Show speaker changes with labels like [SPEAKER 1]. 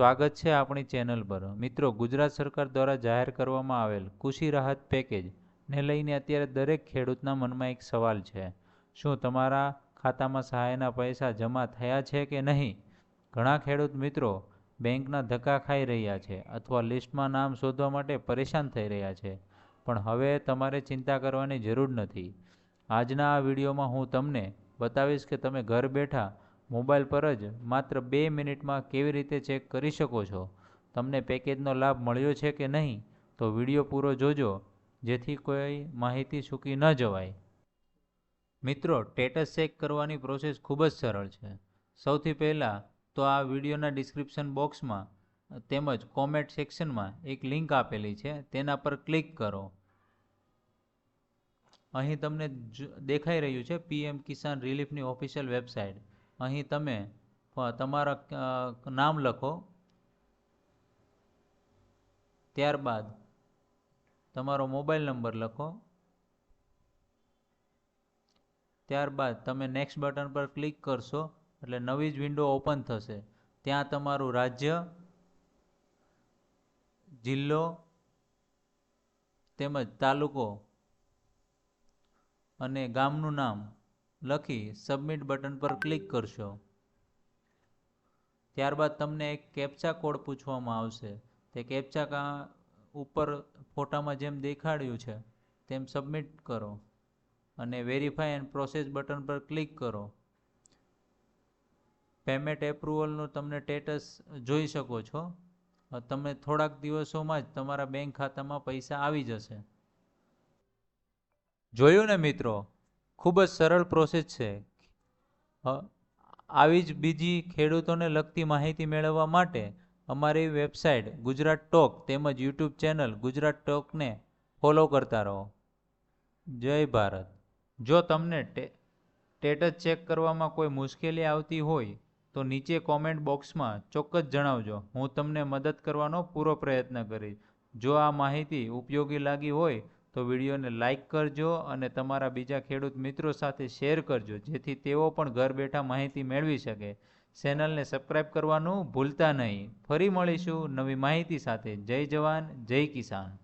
[SPEAKER 1] સ્વાગત છે આપણી ચેનલ પર. મિત્રો, ગુજરાત સરકાર દ્વારા જાહેર કરવામાં આવેલ કૃષિ રાહત પેકેજ ને લઈને અત્યારે દરેક ખેડૂતના મનમાં એક સવાલ છે. શું તમારા ખાતામાં સહાયના પૈસા જમા થયા છે કે નહીં? ઘણા ખેડૂત મિત્રો બેંકના ધક્કા ખાઈ રહ્યા છે અથવા લિસ્ટમાં નામ શોધવા માટે પરેશાન થઈ રહ્યા છે. પણ હવે તમારે ચિંતા કરવાની જરૂર નથી. આજના આ વિડીયોમાં હું તમને બતાવીશ કે તમે ઘર બેઠા મોબાઈલ પર જ માત્ર બે મિનિટમાં કેવી રીતે ચેક કરી શકો છો? તમને પેકેજનો લાભ મળ્યો છે કે નહીં? તો વીડિયો પૂરો જોજો, જેથી કોઈ માહિતી ચૂકી ન જવાય. મિત્રો, સ્ટેટસ ચેક કરવાની પ્રોસેસ ખૂબ જ સરળ છે. સૌથી પહેલાં તો આ વિડીયોના ડિસ્ક્રિપ્શન બોક્સમાં તેમજ કોમેન્ટ સેક્શનમાં એક લિંક આપેલી છે, તેના પર ક્લિક કરો. અહીં તમને દેખાઈ રહ્યું છે પીએમ કિસાન રિલીફની ઓફિશિયલ વેબસાઇટ. અહીં તમે તમારા નામ લખો. ત્યારબાદ તમારો મોબાઈલ નંબર લખો. ત્યારબાદ તમે નેક્સ્ટ બટન પર ક્લિક કરશો એટલે નવી જ વિન્ડો ઓપન થશે. ત્યાં તમારું રાજ્ય, જિલ્લો તેમજ તાલુકો અને ગામનું નામ લખી સબમિટ બટન પર ક્લિક કરશો. ત્યારબાદ તમને એક કેપ્ચા કોડ પૂછવામાં આવશે. તે કેપ્ચા ઉપર ફોટામાં જેમ દેખાડ્યું છે, તેમ સબમિટ કરો અને વેરીફાઈ એન્ડ પ્રોસેસ બટન પર ક્લિક કરો. પેમેન્ટ એપ્રુવલનું તમને સ્ટેટસ જોઈ શકો છો. તમે થોડાક દિવસોમાં જ તમારા બેંક ખાતામાં પૈસા આવી જશે. જોયું ને મિત્રો? ખૂબ જ સરળ પ્રોસેસ છે. આવી જ બીજી ખેડૂતોને લગતી માહિતી મેળવવા માટે અમારી વેબસાઇટ ગુજરાત ટોક તેમજ યુટ્યુબ ચેનલ ગુજરાત ટોકને ફોલો કરતા રહો. જય ભારત. જો તમને સ્ટેટસ ચેક કરવામાં કોઈ મુશ્કેલી આવતી હોય, તો નીચે કોમેન્ટ બોક્સમાં ચોક્કસ જણાવજો. હું તમને મદદ કરવાનો પૂરો પ્રયત્ન કરીશ. જો આ માહિતી ઉપયોગી લાગી હોય તો વિડીયોને લાઇક કરજો અને તમારા બીજા ખેડૂત મિત્રો સાથે શેર કરજો, જેથી તેઓ પણ ઘર બેઠા માહિતી મેળવી શકે. ચેનલને સબસ્ક્રાઈબ કરવાનું ભૂલતા નહીં. ફરી મળીશું નવી માહિતી સાથે. જય જવાન, જય કિસાન.